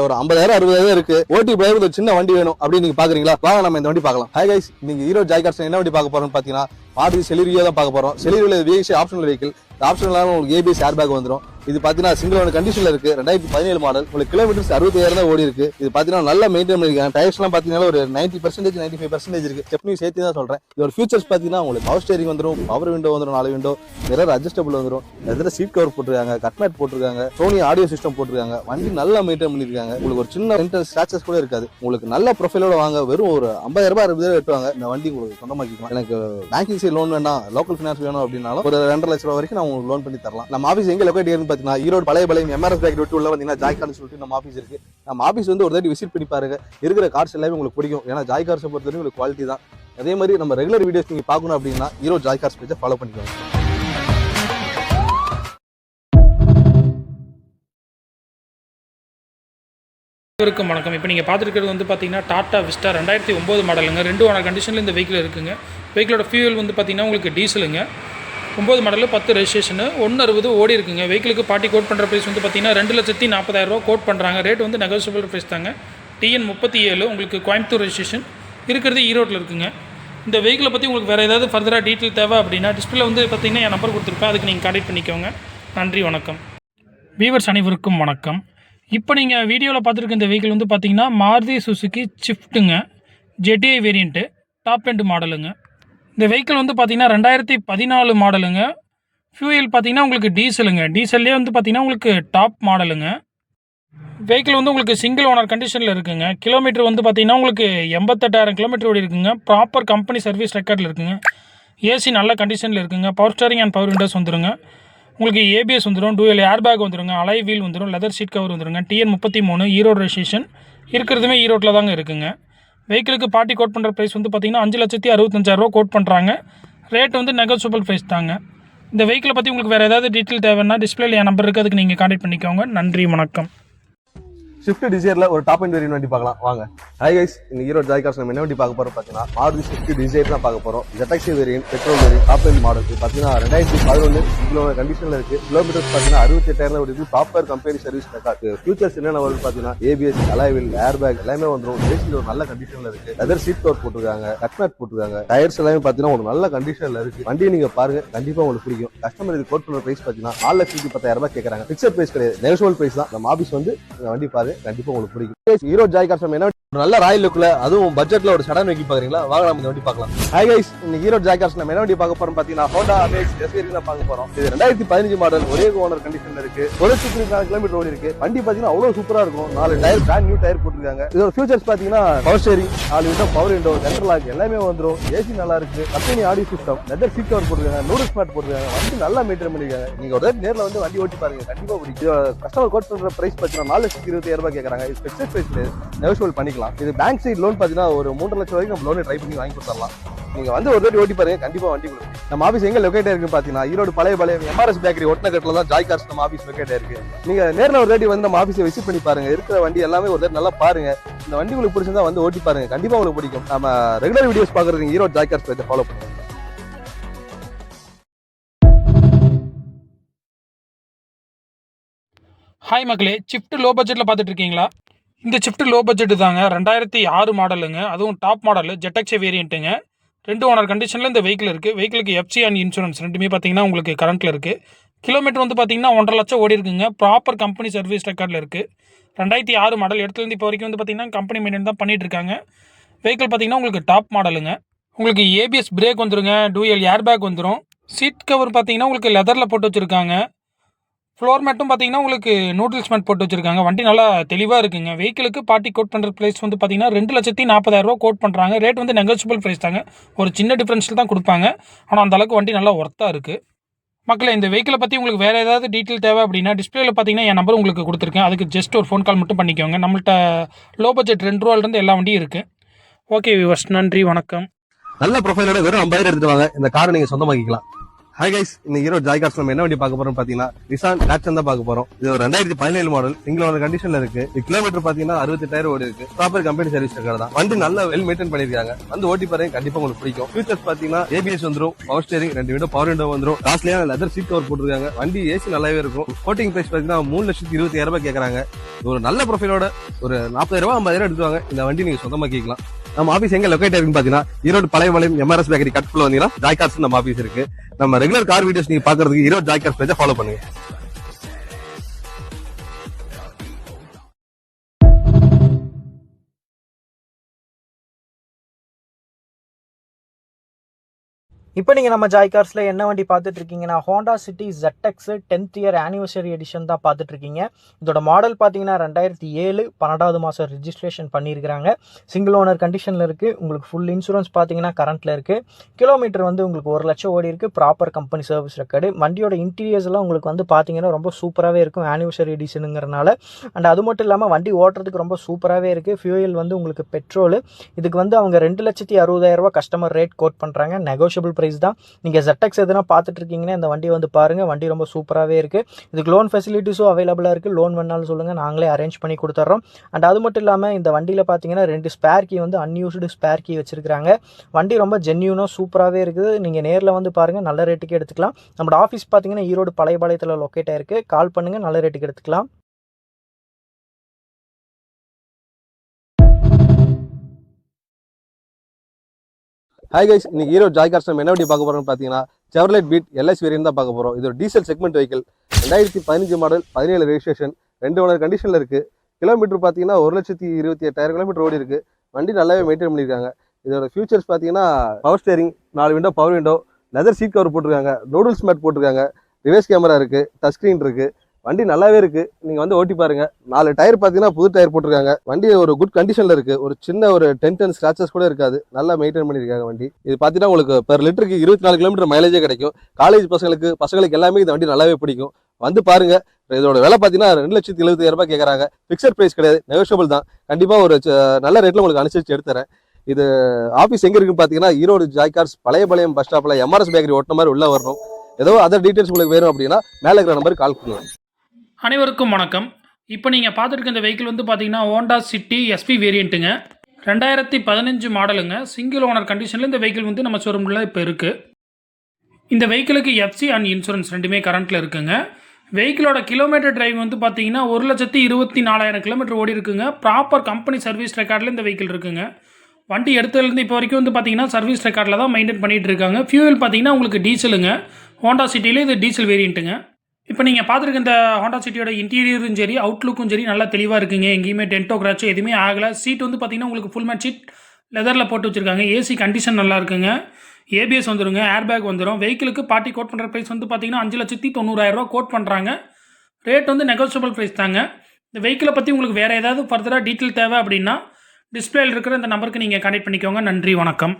ஒரு ஐம்பதாயிரம் அறுபதாயிரம் இருக்கு. ஓட்டி போய் ஒரு சின்ன வண்டி வேணும் அப்படின்னு நீங்க பாக்குறீங்களா? வாங்க நம்ம இந்த வண்டி பார்க்கலாம். ஹை கைஸ் நீங்க ஹீரோ ஜாய் கார்ஸ் என்ன வண்டி பார்க்க போறோம்னு பாத்தீங்கன்னா மாருதி செலிரியா தான் பார்க்க போறோம். செலிரியில விஎக்சி ஆப்ஷனல் வெஹிக்கிள் ஆப்ஷன் இல்லாமல் உங்களுக்கு ஏபிஎஸ் ஏர் பேக் வந்துரும். இது பாத்தீங்கன்னா சிங்கிள் ஒன் கண்டிஷன்ல இருக்கு. ரெண்டாயிரத்தி பதினேழு மாடல் உங்களுக்கு கிலோமீட்டர்ஸ் அறுபத்தாயிரம் தான் ஓடி இருக்கு. இது பாத்தீங்கன்னா நல்லா மெயின்டைன் பண்ணிருக்காங்க. டயர்ஸ்லாம் பார்த்தீங்கன்னா ஒரு ninety percentage ninety five percentage இருக்கு ஸ்டெப்னி சேர்த்து தான் சொல்றேன். இதோட ஃபியூச்சர்ஸ் பாத்தீங்கன்னா உங்களுக்கு பவர் ஸ்டேரிங் வந்துடும் பவர் விண்டோ வந்துடும் நாலு விண்டோ மிரர் அட்ஜஸ்டபிள் வந்துடும் இதில் சீட் கவர் போட்டிருக்காங்க கட்மேட் போட்டிருக்காங்க சோனி ஆடியோ சிஸ்டம் போட்டிருக்காங்க. வண்டி நல்லா மெயின்டைன் பண்ணிருக்காங்க. உங்களுக்கு ஒரு சின்ன ரெண்டல் ஸ்கிராச்சஸ் கூட இருக்காது. உங்களுக்கு நல்ல ப்ரொஃபைலோட வாங்க. வெறும் ஒரு ஐம்பதாயிரம் ரூபாய் அறுபதாயிரம் வெட்டுவாங்க. இந்த வண்டி உங்களுக்கு சொந்தமாக்கிக்கலாம். எனக்கு பேங்கிங் சைடு லோன் வேணாம் லோக்கல் ஃபினான்ஸ் வேணும் அப்படின்னாலும் ஒரு ரெண்டரை லட்ச ரூபா வரைக்கும் நான் உங்களுக்கு லோன் பண்ணி தரலாம். நம்ம ஆஃபீஸ் எங்க லொக்கேட் இருக்குன்னு பார்த்தீங்கன்னா ஈரோடு பழைய பழைய எம்ஆர்எஸ் விட்டு உள்ள வந்தீங்கன்னா ஜாய்கார்னு சொல்லிட்டு நம்ம ஆஃபீஸ் இருக்கு. நம்ம ஆஃபீஸ் வந்து ஒரு தாட்டி விசிட் பண்ணி பாருங்க. இருக்கிற கார்ஸ் எல்லாமே உங்களுக்கு பிடிக்கும். ஏன்னா ஜாய் கார்ஸை பொறுத்தவரைக்கும் உங்களுக்கு குவாலிட்டி தான். அதே மாதிரி நம்ம ரெகுலர் வீடியோஸ் நீங்க பார்க்கணும் அப்படின்னா ஈரோடு ஜாய் கார்ஸ் பேஜை ஃபாலோ பண்ணிக்கோங்க. இருக்கும் வணக்கம். இப்போ நீங்கள் பார்த்துருக்கிறது வந்து பார்த்தீங்கன்னா டாடா விஸ்டா ரெண்டாயிரத்தி ஒம்பது மாடலுங்க ரெண்டு ஓனர் கண்டிஷனில் இந்த வெஹிக்கிள் இருக்குங்க. வெஹிக்கிளோட ஃபியூல் வந்து பார்த்தீங்கன்னா உங்களுக்கு டீசலுங்க ஒம்பது மாடலு பத்து ரெஜிஸ்ட்ரேஷனு ஒன்று அறுபது ஓடி இருக்குங்க. வெஹிக்கிளுக்கு பார்ட்டி கோட் பண்ணுற ப்ரைஸ் வந்து பார்த்தீங்கன்னா ரெண்டு லட்சத்தி நாற்பதாயிரரூவா கோட் பண்ணுறாங்க ரேட் வந்து நெகோசியபிள் ப்ரைஸ் தாங்க. டிஎன் முப்பத்தி ஏழு உங்களுக்கு கோயம்புத்தூர் ரெஜிஸ்ட்ரேஷன் இருக்கிறது ஈரோட்டில் இருக்குங்க. இந்த வெஹிக்கிளை பற்றி உங்களுக்கு வேறு ஏதாவது ஃபர்தராக டீட்டெயில் தேவை அப்படின்னா டிஸ்பிளே வந்து பார்த்தீங்கன்னா என் நம்பர் கொடுத்துருப்பேன். அதுக்கு நீங்கள் கான்டெக்ட் பண்ணிக்கோங்க. நன்றி வணக்கம். வீவர்ஸ் அனைவருக்கும் வணக்கம். இப்போ நீங்கள் வீடியோவில் பார்த்துருக்க இந்த வெஹிக்கிள் வந்து பார்த்தீங்கன்னா மாருதி சுசுகி ஷிஃப்ட்டுங்க ஜெட்டிஐ வேரியண்ட்டு டாப் எண்ட் மாடலுங்க இந்த வெஹிக்கிள் வந்து பார்த்தீங்கன்னா ரெண்டாயிரத்தி பதினாலு மாடலுங்க ஃபியூயல் பார்த்தீங்கன்னா உங்களுக்கு டீசலுங்க டீசல்லே வந்து பார்த்தீங்கன்னா உங்களுக்கு டாப் மாடலுங்க வெஹிக்கிள் வந்து உங்களுக்கு சிங்கிள் ஓனர் கண்டிஷனில் இருக்குங்க. கிலோமீட்டர் வந்து பார்த்தீங்கன்னா உங்களுக்கு எண்பத்தெட்டாயிரம் கிலோமீட்டர் ஓடி இருக்குங்க. ப்ராப்பர் கம்பெனி சர்வீஸ் ரெக்கார்டில் இருக்குங்க. ஏசி நல்ல கண்டிஷனில் இருக்குங்க. Power steering and power windows வந்துருங்க. உங்களுக்கு ஏபிஎஸ் வந்துடும் டூயல் ஏர் பேக் வந்துருங்க. அலை வீல் வந்துடும் லெதர் சீட் கவர் வந்துருங்க. டிஎன் முப்பத்தி மூணு ஈரோடு ரெஜிஸ்ட்ரேஷன் இருக்கிறதுமே ஈரோட்டில் தாங்க இருக்குங்க. வெஹிக்கிளுக்கு பார்ட்டி கோட் பண்ணுற ப்ரைஸ் வந்து பார்த்தீங்கன்னா அஞ்சு லட்சத்தி அறுபத்தஞ்சாயிரரூவா கோட் பண்ணுறாங்க ரேட் வந்து நெகோசியபிள் ப்ரைஸ் தாங்க. இந்த வெஹிக்கிளை பற்றி உங்களுக்கு வேறு ஏதாவது டீட்டெயில் தேவைன்னா டிஸ்பிளேல என் நம்பர் இருக்குது அதுக்கு நீங்கள் கான்டெக்ட் பண்ணிக்கோங்க. நன்றி வணக்கம். ஷிஃப்ட் டிசைர்ல ஒரு டாப் அண்ட் வேரியன் வண்டி பார்க்கலாம். வாங்க. ஹை கைஸ் இந்த ஈரோடு ஜாய்காஸ் நம்ம என்ன வண்டி பார்க்க போறோம் பார்த்தீங்கன்னா மாருதி ஷிஃப்ட் டிசைர் தான் பார்க்க போறோம். ZXI variant petrol variant top and model பார்த்தீங்கன்னா ரெண்டாயிரத்தி பதினொன்று இவ்வளோ கண்டிஷன்ல இருக்கு. கிலோமீட்டர்ஸ் பார்த்தீங்கன்னா அறுபத்தி எட்டாயிரம் ஓடி proper company service record features என்னென்ன வருது பார்த்தீங்கன்னா ஏபிஎஸ் அலைவில் ஏர் பேக் எல்லாமே வந்துடும் ஏசி ஒரு நல்ல கண்டிஷன்ல இருக்கு. லெதர் சீட் கவர் போட்டிருக்காங்க கட்மேட் போட்டிருக்காங்க. டயர்ஸ் எல்லாமே பார்த்தீங்கன்னா ஒரு நல்ல கண்டிஷன்ல இருக்கு. வண்டியை நீங்க பாருங்க கண்டிப்பா உங்களுக்கு பிடிக்கும். கஸ்டமர் இது கோட் பண்ற பிரைஸ் பார்த்தீங்கன்னா நாலு லட்சத்தி பத்தாயிரம் ரூபாய் கேட்கறாங்க பிக்சர் பிரைஸ் கிடையாது. நெகோசியபிள் பிரைஸ் தான். நம்ம ஆஃபீஸ் வந்து வண்டி பாரு. பாருங்க கண்டிப்பா உங்களுக்கு பிடிக்கும். ஹீரோ ஜாய் கார்ஸ் என்ன நல்ல ராயல் லுக்ல அதுவும் பட்ஜெட்ல ஒரு சடன் வைக்கி பாக்குறீங்களா? வாங்க நம்ம இந்த வண்டி பார்க்கலாம். ஹை கைஸ் இந்த ஹீரோ ஜாய் கார்ஸ் நம்ம என்ன வண்டி பார்க்க போறோம் பாத்தீங்கன்னா ஹோண்டா அமேஸ் எஸ்வேரி தான் பார்க்க போறோம். இது ரெண்டாயிரத்தி பதினஞ்சு மாடல் ஒரே ஓனர் கண்டிஷன்ல இருக்கு. ஒரு லட்சத்தி கிலோமீட்டர் ஓடி இருக்கு. வண்டி பாத்தீங்கன்னா அவ்வளவு சூப்பரா இருக்கும். நாலு டயர் பிராண்ட் நியூ டயர் போட்டுருக்காங்க. இதோட ஃபியூச்சர்ஸ் பாத்தீங்கன்னா பவர் ஸ்டேரிங் நாலு window power window central lock எல்லாமே வந்துரும். ஏசி நல்லா இருக்கு. Company audio system leather seat cover போட்டுருக்காங்க. நூறு ஸ்மார்ட் போட்டுருக்காங்க. வண்டி நல்லா மெயின்டைன் பண்ணிருக்காங்க. நீங்க ஒரு நேரில் நேர்ல வந்து வண்டி ஓட்டி பாருங்க. கண்டிப்பா பிடிக்கும். கஸ்டமர் கோட் பண்ற பிரைஸ் பாத்தீங்கன்னா நாலு லட்சத்தி இருபத்தி ரூபாய் கேட்குறாங்க இது ஸ்பெஷல் பிரைஸ் நெகோசியபிள் பண்ணிக்கலாம். இது பேங்க் சைட் லோன் பார்த்தீங்கன்னா ஒரு மூன்று லட்சம் வரைக்கும் நம்ம லோனை ட்ரை பண்ணி வாங்கி கொடுத்துடலாம். நீங்கள் வந்து ஒரு தடவை ஓட்டி பாருங்க. கண்டிப்பாக வண்டி கொடுக்கும். நம்ம ஆஃபீஸ் எங்கே லொக்கேட் இருக்கு பார்த்தீங்கன்னா ஈரோடு பழைய பழைய எம்ஆர்எஸ் பேக்கரி ஒட்டனகட்டில் தான் ஜாய் கார்ஸ் நம்ம ஆஃபீஸ் லொக்கேட் இருக்கு. நீங்கள் நேரில் ஒரு தாட்டி வந்து நம்ம ஆஃபீஸை விசிட் பண்ணி பாருங்க. இருக்கிற வண்டி எல்லாமே ஒரு தாட்டி நல்லா பாருங்க. இந்த வண்டி உங்களுக்கு பிடிச்சிருந்தா வந்து ஓட்டி பாருங்க. கண்டிப்பாக உங்களுக்கு பிடிக்கும். நம்ம ரெகுலர் வீடியோஸ் பார்க்குறதுக்கு ஈரோடு ஜாய் கார்ஸ் பேஜை ஃபாலோ பண்ணுங்க. ஹாய் மக்களே. ஷிஃப்ட் லோ பட்ஜெட்டில் பார்த்துட்டு இருக்கீங்களா? இந்த ஷிஃப்ட் லோ பட்ஜெட் தாங்க. ரெண்டாயிரத்தி ஆறு மாடலுங்க. அதுவும் டாப் மாடலு ஜெட்டக்ஸே வேரியண்ட்டுங்க ரெண்டு ஓனர் கண்டிஷனில் இந்த வெஹிக்கிள் இருக்குது வெஹிக்கிளுக்கு எஃப்சி அண்ட் இன்சூரன்ஸ் ரெண்டுமே பார்த்தீங்கன்னா உங்களுக்கு கரண்ட்டில் இருக்குது கிலோமீட்டர் வந்து பார்த்தீங்கன்னா ஒன்றரை லட்சம் ஓடி இருக்குங்க. ப்ராப்பர் கம்பெனி சர்வீஸ் ரெக்கார்டில் இருக்குது ரெண்டாயிரத்தி ஆறு மாடல் இடத்துலேருந்து இப்போ வரைக்கும் வந்து பார்த்தீங்கன்னா கம்பெனி மெயின்டைன் தான் பண்ணிகிட்டு இருக்காங்க. வெஹிக்கிள் பார்த்தீங்கன்னா உங்களுக்கு டாப் மாடலுங்க உங்களுக்கு ஏபிஎஸ் பிரேக் வந்துருங்க. டூஎல் ஏர் பேக் வந்துடும் சீட் கவர் பார்த்தீங்கன்னா உங்களுக்கு லெதரில் போட்டு வச்சுருக்காங்க. ஃப்ளோர் மேட்டும் பார்த்தீங்கன்னா உங்களுக்கு நூடுல்ஸ் மேட் போட்டு வச்சிருக்காங்க. வண்டி நல்லா தெளிவாக இருக்குங்க. வெஹிக்கிளுக்கு பார்ட்டி கோட் பண்ணுற ப்ரைஸ் வந்து பார்த்தீங்கன்னா ரெண்டு லட்சத்தி நாற்பதாயிரரூவா கோட் பண்ணுறாங்க ரேட் வந்து நெகோசியபிள் ப்ரைஸ் தாங்க. ஒரு சின்ன டிஃப்ரென்ஸில் தான் கொடுப்பாங்க. ஆனால் அந்த அளவுக்கு வண்டி நல்லா ஒர்த்தாக இருக்குது மக்களை இந்த வெஹிக்கிளை பற்றி உங்களுக்கு வேறு ஏதாவது டீட்டெயில் தேவை அப்படின்னா டிஸ்பிளேல பார்த்தீங்கன்னா என் நம்பர் உங்களுக்கு கொடுத்துருக்கேன். அதுக்கு ஜஸ்ட் ஒரு ஃபோன் கால் மட்டும் பண்ணிக்கோங்க. நம்மள்ட்ட லோ பட்ஜெட் ரெண்டு ரூபாயிலிருந்து எல்லா வண்டியும் இருக்குது ஓகே விவர்ஸ் நன்றி வணக்கம். நல்ல ப்ரொஃபைலோட வெறும் ஐம்பதாயிரம் எடுத்துட்டு வாங்க. இந்த காரை நீங்கள் சொந்தமாக்கிக்கலாம். ஹாய் கைஸ் இந்த ஹீரோ ஜாய் கார்ஸ் நம்ம என்ன வண்டி பார்க்க போறோம் பாத்தீங்கன்னா நிசான் நேச்சன் தான் பார்க்க போறோம். இது ஒரு ரெண்டாயிரத்தி பதினேழு மாடல் சிங்கிள் ஓனர் கண்டிஷன்ல இருக்கு. கிலோமீட்டர் பாத்தீங்கன்னா அறுபத்தெட்டாயிரம் ஓடி இருக்கு. ப்ராப்பர் கம்பெனி சர்வீஸ் இருக்கிறது தான். வண்டி நல்ல வெல் மெயின்டைன் பண்ணிருக்காங்க வந்து ஓட்டி பாருங்க கண்டிப்பா உங்களுக்கு பிடிக்கும். ஃபியூச்சர்ஸ் பாத்தீங்கன்னா ஏபிஎஸ் வந்துரும் பவர் ஸ்டேரிங் ரெண்டு விண்டோ பவர் விண்டோ வந்துரும். காஸ்ட்லியான லெதர் சீட் கவர் போட்டுருக்காங்க. வண்டி ஏசி நல்லாவே இருக்கும். கோட்டிங் பிரைஸ் பாத்தீங்கன்னா மூணு லட்சத்தி இருபத்தி ஆயிரம் ரூபாய் கேட்கறாங்க ஒரு நல்ல ப்ரொஃபைலோட ஒரு நாற்பதாயிரம் ரூபாய் ஐம்பதாயிரம் எடுத்துவாங்க இந்த வண்டி நீங்க சொந்தமா கேட்கலாம். நம்ம ஆபீஸ் எங்க லொக்கேட் இருக்குன்னு பாத்தீங்கன்னா ஈரோடு பழையபாளையம் எம்ஆர்எஸ் பேக்கரி கட்டுக்குள்ள வந்தீங்கன்னா ஜாய் கார்ஸ் நம்ம ஆபீஸ் இருக்கு. நம்ம ரெகுலர் கார் வீடியோஸ் நீங்க பாக்குறதுக்கு ஈரோடு ஜாய் கார்ஸ் பேஜை ஃபாலோ பண்ணுங்க. இப்போ நீங்கள் நம்ம ஜாய் கார்ஸில் என்ன வண்டி பார்த்துட்டு இருக்கீங்கன்னா Honda City ZX tenth year anniversary edition தான் பார்த்துட்டு இருக்கீங்க இதோட மாடல் பார்த்தீங்கன்னா ரெண்டாயிரத்தி ஏழு பன்னெண்டாவது மாதம் ரிஜிஸ்ட்ரேஷன் பண்ணியிருக்கிறாங்க. சிங்கிள் ஓனர் கண்டிஷனில் இருக்குது உங்களுக்கு ஃபுல் இன்சூரன்ஸ் பார்த்தீங்கன்னா கரண்ட்டில் இருக்குது கிலோமீட்டர் வந்து உங்களுக்கு ஒரு லட்சம் ஓடி இருக்குது ப்ராப்பர் கம்பெனி சர்வீஸ் ரெக்கார்டு வண்டியோட இன்டீரியர்ஸ்லாம் உங்களுக்கு வந்து பார்த்தீங்கன்னா ரொம்ப சூப்பராகவே இருக்கும். ஆனிவர்சரி எடிஷனுங்கிறனால அண்ட் அது மட்டும் இல்லாமல் வண்டி ஓட்டுறதுக்கு ரொம்ப சூப்பராகவே இருக்குது ஃபியூயல் வந்து உங்களுக்கு பெட்ரோல் இதுக்கு வந்து அவங்க ரெண்டு லட்சத்தி அறுபதாயிரரூபா கஸ்டமர் ரேட் கோட் பண்ணுறாங்க நெகோஷியபிள் ப்ரைஸ் தான். நீங்கள் ஜெட்டக்ஸ் எதுனா பார்த்துட்டு இருக்கீங்கன்னா இந்த வண்டி வந்து பாருங்கள் வண்டி ரொம்ப சூப்பராகவே இருக்குது இதுக்கு லோன் ஃபெசிலிட்டிஸும் அவைலபிளாக இருக்குது லோன் வேணாலும் சொல்லுங்கள் நாங்களே அரேஞ்ச் பண்ணி கொடுத்துட்றோம் அண்ட் அது மட்டும் இல்லாமல் இந்த வண்டியில் பார்த்தீங்கன்னா ரெண்டு ஸ்பேர் கீ வந்து அன்யூஸ்டு ஸ்பேர் கீ வச்சிருக்காங்க வண்டி ரொம்ப ஜென்யூனாக சூப்பராகவே இருக்குது. நீங்கள் நேரில் வந்து பாருங்கள் நல்ல ரேட்டுக்கு எடுத்துக்கலாம். நம்மளோட ஆஃபீஸ் பார்த்தீங்கன்னா ஈரோடு பழையபாளையத்தில் லொக்கேட் ஆயிருக்கு. கால் பண்ணுங்கள் நல்ல ரேட்டுக்கு எடுத்துக்கலாம். ஹாய் கைஸ் இன்னைக்கு ஹீரோ ஜாய் கார்ஸ் நம்ம என்ன வண்டி பார்க்க போறோம்னு பார்த்தீங்கன்னா செவர்லைட் பீட் எல்எஸ் வேரியன்ட் தான் பார்க்க போறோம். இது ஒரு டீசல் செக்மெண்ட் வெஹிக்கிள் ரெண்டாயிரத்தி பதினஞ்சு மாடல் பதினேழு ரெஜிஸ்ட்ரேஷன் ரெண்டு ஓனர் கண்டிஷனில் இருக்கு. கிலோமீட்டர் பார்த்தீங்கன்னா ஒரு லட்சத்தி இருபத்தி எட்டாயிரம் கிலோமீட்டர் ஓடி இருக்கு. வண்டி நல்லாவே மெயின்டைன் பண்ணியிருக்காங்க இதோட ஃபியூச்சர்ஸ் பார்த்தீங்கன்னா பவர் ஸ்டேரிங் நாலு window power window leather seat cover போட்டிருக்காங்க. நூடுல்ஸ் மேட் போட்டிருக்காங்க. ரிவர்ஸ் கேமரா இருக்கு டச் ஸ்க்ரீன் இருக்கு. வண்டி நல்லாவே இருக்கு. நீங்க வந்து ஓட்டி பாருங்க. நாலு டயர் பாத்தீங்கன்னா புது டயர் போட்டிருக்காங்க. வண்டி ஒரு குட் கண்டிஷன்ல இருக்கு. ஒரு சின்ன ஒரு டென் டென் ஸ்கிராச்சஸ் கூட இருக்காது. நல்லா மெயின்டைன் பண்ணியிருக்காங்க வண்டி. இது பாத்தீங்கன்னா உங்களுக்கு பெர் லிட்டருக்கு இருபத்தி நாலு கிலோமீட்டர் மைலேஜே கிடைக்கும். காலேஜ் பசங்களுக்கு பசங்களுக்கு எல்லாமே இந்த வண்டி நல்லாவே பிடிக்கும். வந்து பாருங்க. இதோட விலை பாத்தீங்கன்னா ரெண்டு லட்சத்தி எழுபத்தி ரூபாய் கேட்கறாங்க பிக்சர் பிரைஸ் கிடையாது. நெகோஷியபிள் தான். கண்டிப்பா ஒரு நல்ல ரேட்ல உங்களுக்கு அனுசரிச்சு எடுத்துறேன். இது ஆபீஸ் எங்க இருக்குன்னு பாத்தீங்கன்னா ஈரோடு ஜாய் பழைய பழையம் பஸ் ஸ்டாப்ல எம்ஆர்எஸ் பேக்கரி ஓட்டின மாதிரி உள்ள வரணும். ஏதோ அதர் டீடைல்ஸ் உங்களுக்கு வேணும் அப்படின்னா மேலே இருக்கிற நம்பருக்கு கால் பண்ணுவேன் அனைவருக்கும் வணக்கம். இப்போ நீங்கள் பார்த்துருக்க இந்த வெஹிக்கிள் வந்து பார்த்தீங்கன்னா ஹோண்டா சிட்டி எஸ்பி வேரியண்ட்டுங்க ரெண்டாயிரத்தி பதினஞ்சு மாடலுங்க சிங்கிள் ஓனர் கண்டிஷனில் இந்த வெஹிக்கிள் வந்து நம்ம ஷோரூமில் இப்போ இருக்குது இந்த வெஹிக்கிளுக்கு எஃப்சி அண்ட் இன்சூரன்ஸ் ரெண்டுமே கரண்ட்டில் இருக்குங்க. வெஹிக்கிளோட கிலோமீட்டர் டிரைவ் வந்து பார்த்தீங்கன்னா ஒரு லட்சத்தி இருபத்தி நாலாயிரம் கிலோமீட்டர் ஓடி இருக்குங்க. ப்ராப்பர் கம்பெனி சர்வீஸ் ரெக்கார்டில் இந்த வெஹிக்கிள் இருக்குங்க. வண்டி எடுத்ததுலேருந்து இப்போ வரைக்கும் வந்து பார்த்தீங்கன்னா சர்வீஸ் ரெக்கார்டில் தான் மெயின்டைன் பண்ணிகிட்டு இருக்காங்க. ஃபியூவல் பார்த்தீங்கன்னா உங்களுக்கு டீசலுங்க ஹோண்டா சிட்டியில் இது டீசல் வேரியண்ட்டுங்க இப்போ நீங்கள் பார்த்துருக்க இந்த ஹோண்டா சிட்டியோட இன்டீரியரும் சரி அவுட்லுக்கும் சரி நல்லா தெளிவாக இருக்குங்க. எங்கேயுமே டென்டோ கிராச்சோ எதுவுமே ஆகலை. சீட் வந்து பார்த்தீங்கன்னா உங்களுக்கு ஃபுல் மேட் சீட் லெதரில் போட்டு வச்சுருக்காங்க. ஏசி கண்டிஷன் நல்லா இருக்குங்க. ஏபிஎஸ் ஏர் ஏர்பேக் வந்துடும் வெஹிக்கிளுக்கு பார்ட்டி கோட் பண்ணுற ப்ரைஸ் வந்து பார்த்தீங்கன்னா அஞ்சு லட்சத்தி தொண்ணூறாயிரரூவா கோட் பண்ணுறாங்க ரேட் வந்து நெகோசியபிள் ப்ரைஸ் தாங்க. இந்த வெஹிக்கிளை பற்றி உங்களுக்கு வேறு ஏதாவது ஃபர்தராக டீட்டெயில் தேவை அப்படின்னா டிஸ்பிளேயில் இருக்கிற இந்த நம்பருக்கு நீங்கள் கனெக்ட் பண்ணிக்கோங்க. நன்றி வணக்கம்.